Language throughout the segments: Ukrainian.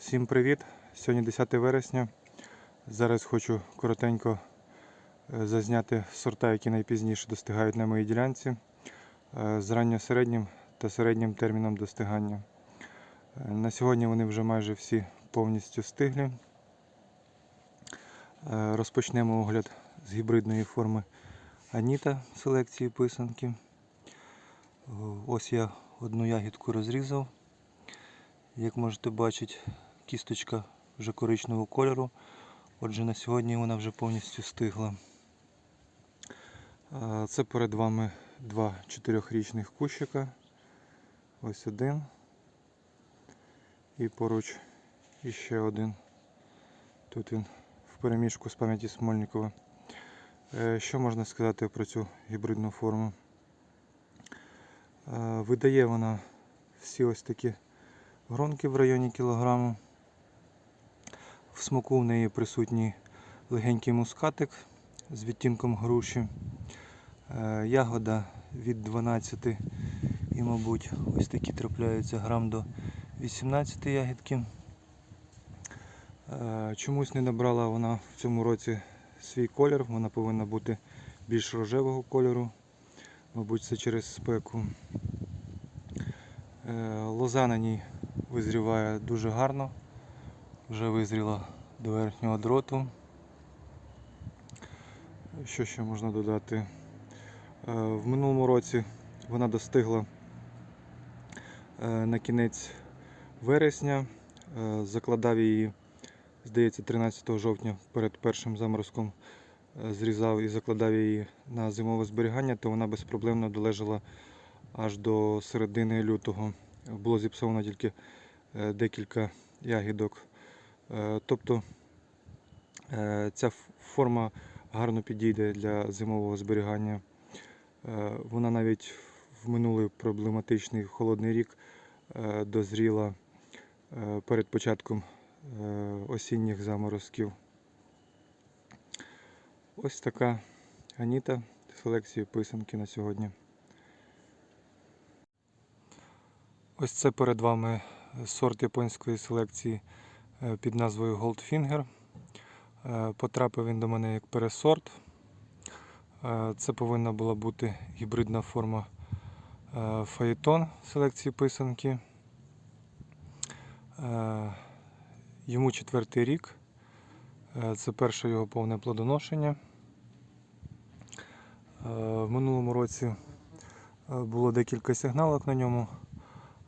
Всім привіт! Сьогодні 10 вересня. Зараз хочу коротенько е, зазняти сорта, які найпізніше достигають на моїй ділянці е, з ранньосереднім та середнім терміном достигання. Е, На сьогодні вони вже майже всі повністю стиглі. Розпочнемо огляд з гібридної форми Аніта селекції писанки. Ось я одну ягідку розрізав. Як можете бачити, кісточка вже коричневого кольору. Отже, на сьогодні вона вже повністю стигла. Це перед вами два чотирьохрічних кущика. Ось один. І поруч іще один. Тут він в переміжку з пам'яті Смольникова. Е, Що можна сказати про цю гібридну форму? Е, Видає вона всі ось такі гронки в районі кілограму. В смаку в неї присутній легенький мускатик з відтінком груші. Е, Ягода від 12 і, мабуть, ось такі трапляються грам до 18 ягідки. Е, Чомусь не набрала вона в цьому році свій колір, вона повинна бути більш рожевого кольору. Мабуть, це через спеку. Е, Лоза на ній визріває дуже гарно. Вже визріла до верхнього дроту. Що ще можна додати? Е, В минулому році вона достигла е, на кінець вересня. Е, Закладав її, здається, 13 жовтня перед першим заморозком зрізав і закладав її на зимове зберігання, то вона безпроблемно долежала аж до середини лютого. Було зіпсовано тільки декілька ягідок. Е, Тобто е, ця форма гарно підійде для зимового зберігання. Е, Вона навіть в минулий проблематичний холодний рік дозріла перед початком осінніх заморозків. Ось така Аніта селекції писанки на сьогодні. Ось це перед вами сорт японської селекції під назвою Goldfinger. Е, Потрапив він до мене як пересорт. Е, Це повинна була бути гібридна форма е, Фаєтон селекції писанки. Е, Йому четвертий рік. Е, Це перше його повне плодоношення. Е, В минулому році е, було декілька сигналок на ньому,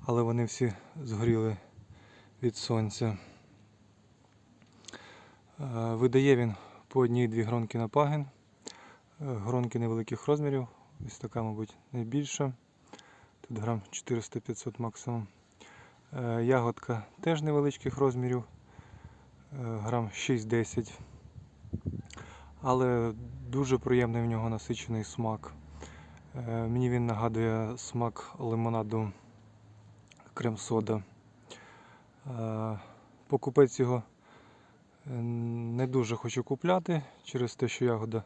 але вони всі згоріли від сонця. Е, Видає він по одній-дві гронки на пагін. Е, Гронки невеликих розмірів. Ось така, мабуть, найбільша. Тут грам 400-500 максимум. Е, Ягодка теж невеличких розмірів. Грам 6-10. Але дуже приємний в нього насичений смак. Мені він нагадує смак лимонаду крем-сода. Покупець його не дуже хочу купляти через те, що ягода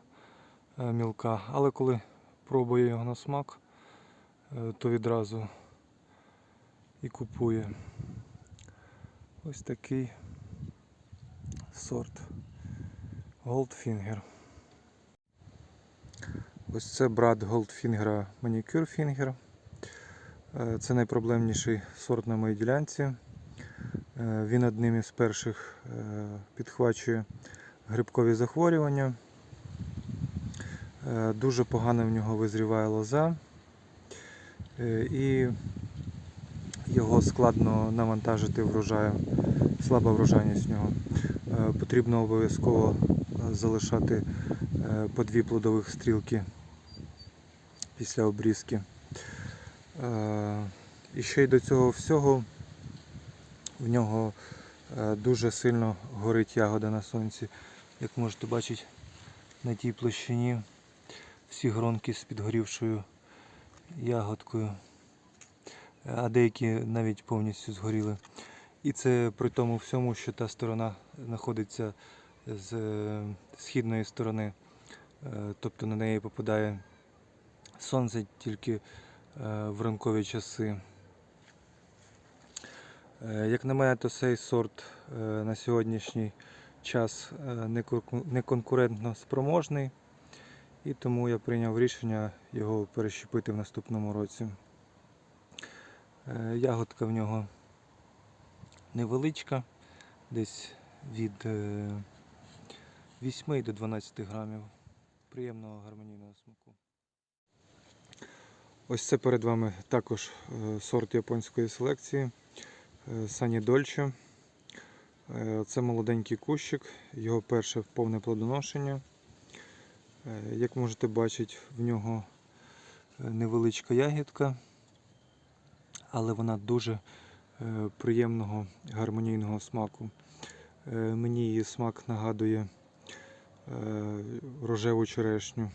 е, мілка, але коли пробує його на смак, е, то відразу і купує. Ось такий сорт Goldfinger. Ось це брат Goldfinger Manicure Finger. Е, Це найпроблемніший сорт на моїй ділянці. Е, Він одним із перших е, підхвачує грибкові захворювання. Е, Дуже погано в нього визріває лоза. І його складно навантажити врожаєм, слаба врожайність в нього. Потрібно обов'язково залишати по дві плодових стрілки після обрізки. І ще й до цього всього в нього е, дуже сильно горить ягода на сонці. Як можете бачити на тій площині всі гронки з підгорівшою ягодкою, а деякі навіть повністю згоріли. І це при тому всьому, що та сторона знаходиться з е, східної сторони, Е, тобто на неї попадає сонце тільки в ранкові часи. Е, Як на мене, то цей сорт е, на сьогоднішній час е, не конкурентно спроможний, і тому я прийняв рішення його перещепити в наступному році. Ягодка в нього невеличка, десь від е, 8 до 12 грамів. Приємного гармонійного смаку. Ось це перед вами також сорт японської селекції Сані Дольче. Е, Це молоденький кущик, його перше повне плодоношення. Е, Як можете бачити, в нього е, невеличка ягідка, але вона дуже е, приємного гармонійного смаку. Е, Мені її смак нагадує е, рожеву черешню.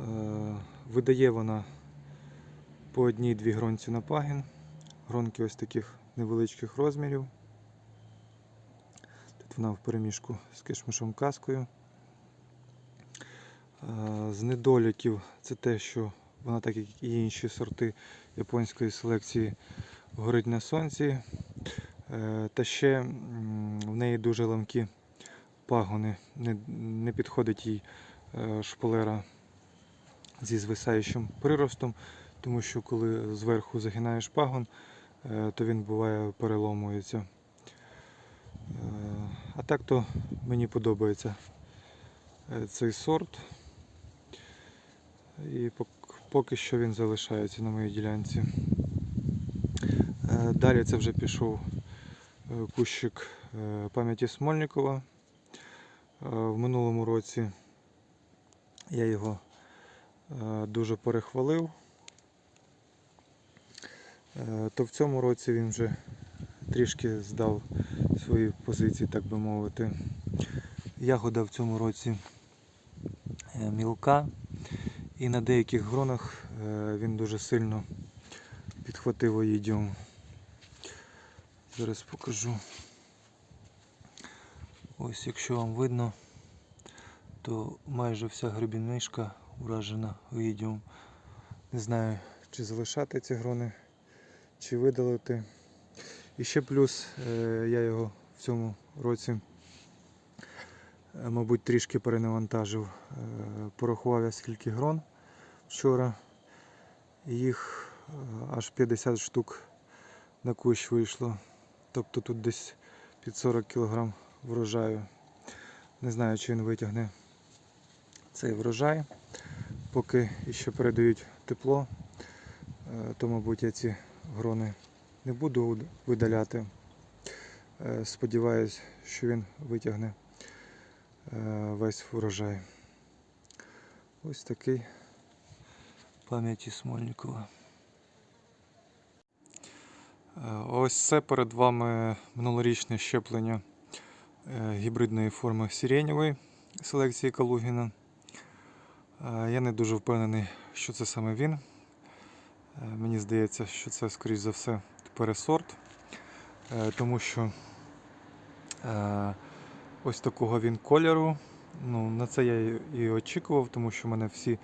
Е, Видає вона по одній-дві гронці на пагін. Гронки ось таких невеличких розмірів. Тут вона в переміжку з кишмишом каскою. Е, З недоліків це те, що вона, так як і інші сорти японської селекції, горить на сонці. Е, Та ще в неї дуже ламкі пагони. Не, підходить їй е, шпалера зі звисаючим приростом, тому що коли зверху загинаєш пагон, то він буває переломується. Е, А так то мені подобається е, цей сорт. І поки що він залишається на моїй ділянці. Е, Далі це вже пішов е, кущик е, пам'яті Смольникова. Е, В минулому році я його е, дуже перехвалив. Е, То в цьому році він вже трішки здав свої позиції, так би мовити. Ягода в цьому році е, мілка, і на деяких гронах е, він дуже сильно підхватив оїдіум. Зараз покажу. Ось якщо вам видно, то майже вся грибінишка уражена оїдіум. Не знаю, чи залишати ці грони, чи видалити. І ще плюс е, я його в цьому році, е, мабуть, трішки перенавантажив. Е, Порахував я скільки грон вчора. Їх аж 50 штук на кущ вийшло. Тобто тут десь під 40 кг врожаю. Не знаю, чи він витягне цей врожай. Поки ще передають тепло, то, мабуть, я ці грони не буду видаляти. Е, Сподіваюсь, що він витягне е, весь врожай. Ось такий пам'яті Смольникова. Е, Ось це перед вами минулорічне щеплення гібридної форми сиренєвої селекції Калугіна. Я не дуже впевнений, що це саме він. Е, Мені здається, що це, скоріш за все, пересорт, е, тому що е, ось такого він кольору. Ну, на це я і- очікував, тому що в мене всі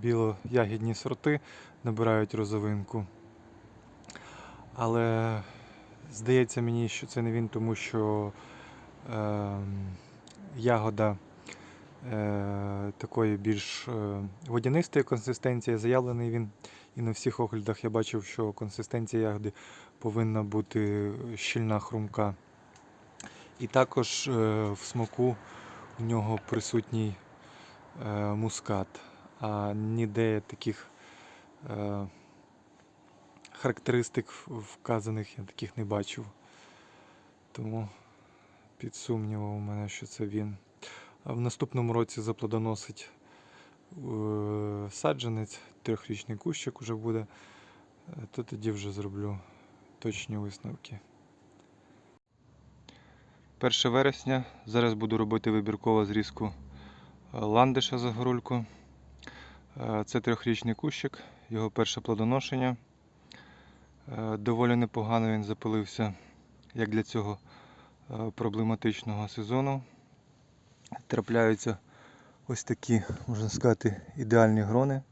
білоягідні сорти набирають розовинку. Але здається мені, що це не він, тому що е, ягода такої більш е, водянистої консистенції, заявлений він. І на всіх оглядах я бачив, що консистенція ягоди повинна бути щільна хрумка. І також е, в смаку в нього присутній е, мускат, а ніде таких е, характеристик вказаних я таких не бачив. Тому під сумнівом у мене, що це він. В наступному році заплодоносить е, саджанець, трьохрічний кущик уже буде, е, то тоді вже зроблю точні висновки. 1 вересня. Зараз буду робити вибіркову зрізку е, ландиша за горульку. Це трьохрічний кущик, його перше плодоношення. Доволі непогано він запилився, як для цього проблематичного сезону. Трапляються ось такі, можна сказати, ідеальні грони.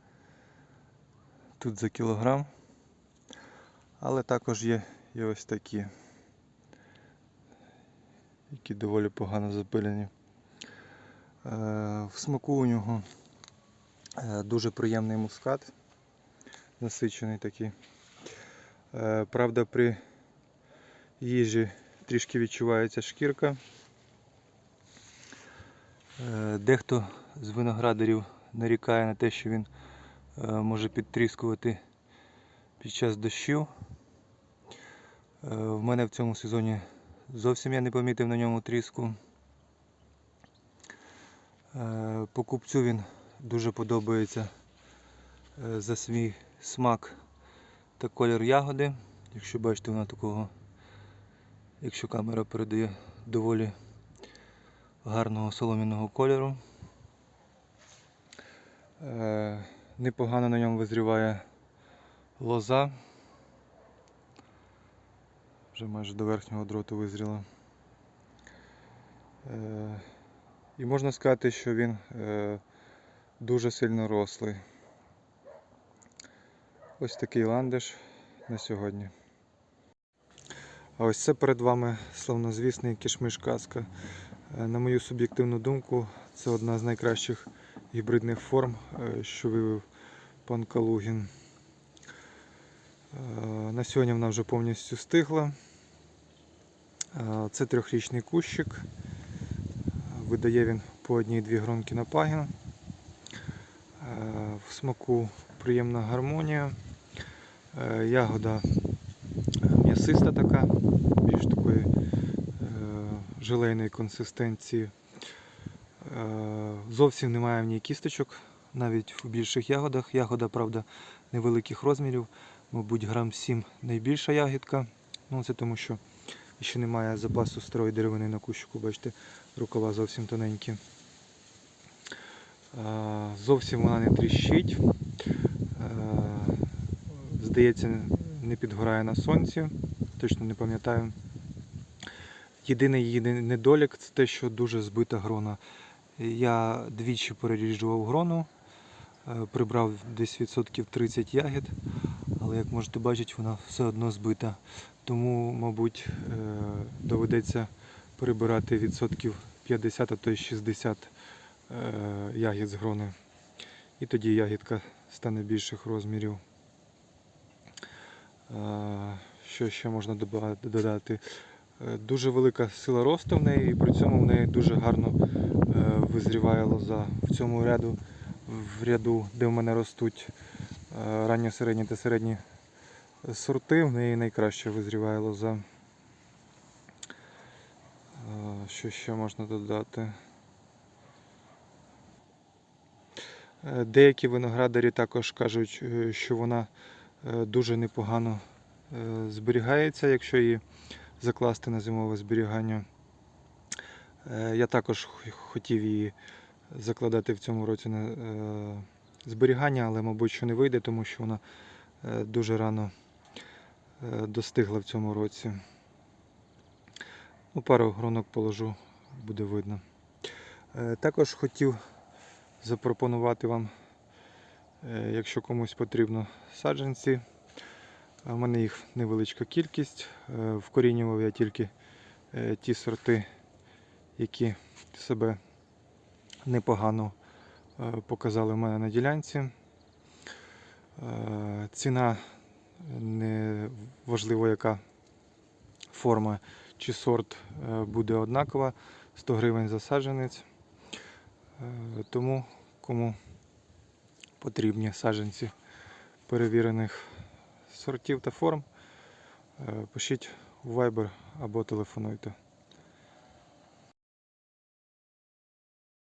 Тут за кілограм. Але також є і ось такі, які доволі погано запилені. Е, В смаку у нього е, дуже приємний мускат, насичений такий. Е, Правда, при їжі трішки відчувається шкірка. Е, Дехто з виноградарів нарікає на те, що він е, може підтріскувати під час дощів. Е, В мене в цьому сезоні зовсім я не помітив на ньому тріску. Покупцю він дуже подобається за свій смак та колір ягоди. Якщо бачите, вона такого, якщо камера передає доволі гарного солом'яного кольору. Е, Непогано на ньому визріває лоза. Вже майже до верхнього дроту визріла. Е, І можна сказати, що він е, дуже сильно рослий. Ось такий ландиш на сьогодні. А ось це перед вами славнозвісний кішмиш казка. Е, На мою суб'єктивну думку, це одна з найкращих гібридних форм, е, що вивів пан Калугін. Е, На сьогодні вона вже повністю стигла. Це трьохрічний кущик. Видає він по одній-дві гронки на пагін. В смаку приємна гармонія. Ягода м'ясиста така, желейної консистенції. Е, Зовсім немає в ній кісточок, навіть в більших ягодах. Ягода, правда, невеликих розмірів, мабуть, грам 7 найбільша ягідка. Ну, це тому, що ще немає запасу старої деревини на кущику, бачите, рукава зовсім тоненькі. Е, Зовсім вона не тріщить. Е, Здається, не підгорає на сонці, точно не пам'ятаю. Єдиний її недолік це те, що дуже збита грона. Я двічі переріджував грону, е, прибрав десь відсотків 30 ягід, але як можете бачити, вона все одно збита. Тому, мабуть, е, доведеться перебирати відсотків 50, а то й 60 е, ягід з грони. І тоді ягідка стане більших розмірів. Що ще можна додати? Е, Дуже велика сила росту в неї, і при цьому в неї дуже гарно е, визріває лоза. В цьому ряду, в ряду, де в мене ростуть е, ранні, середні та середні сорти, в неї найкраще визріває лоза. Що ще можна додати? Деякі виноградарі також кажуть, що вона дуже непогано зберігається, якщо її закласти на зимове зберігання. Е, Я також хотів її закладати в цьому році на е, зберігання, але, мабуть, що не вийде, тому що вона е, дуже рано достигла в цьому році. Ну, пару гронок положу, буде видно. Також хотів запропонувати вам, якщо комусь потрібно саджанці. У мене їх невеличка кількість. Е, Вкорінював я тільки е, ті сорти, які себе непогано е, показали в мене на ділянці. Ціна не важливо, яка форма чи сорт буде однакова. 100 гривень за саджанець. Тому кому потрібні саджанці перевірених сортів та форм, е, пишіть в Viber або телефонуйте.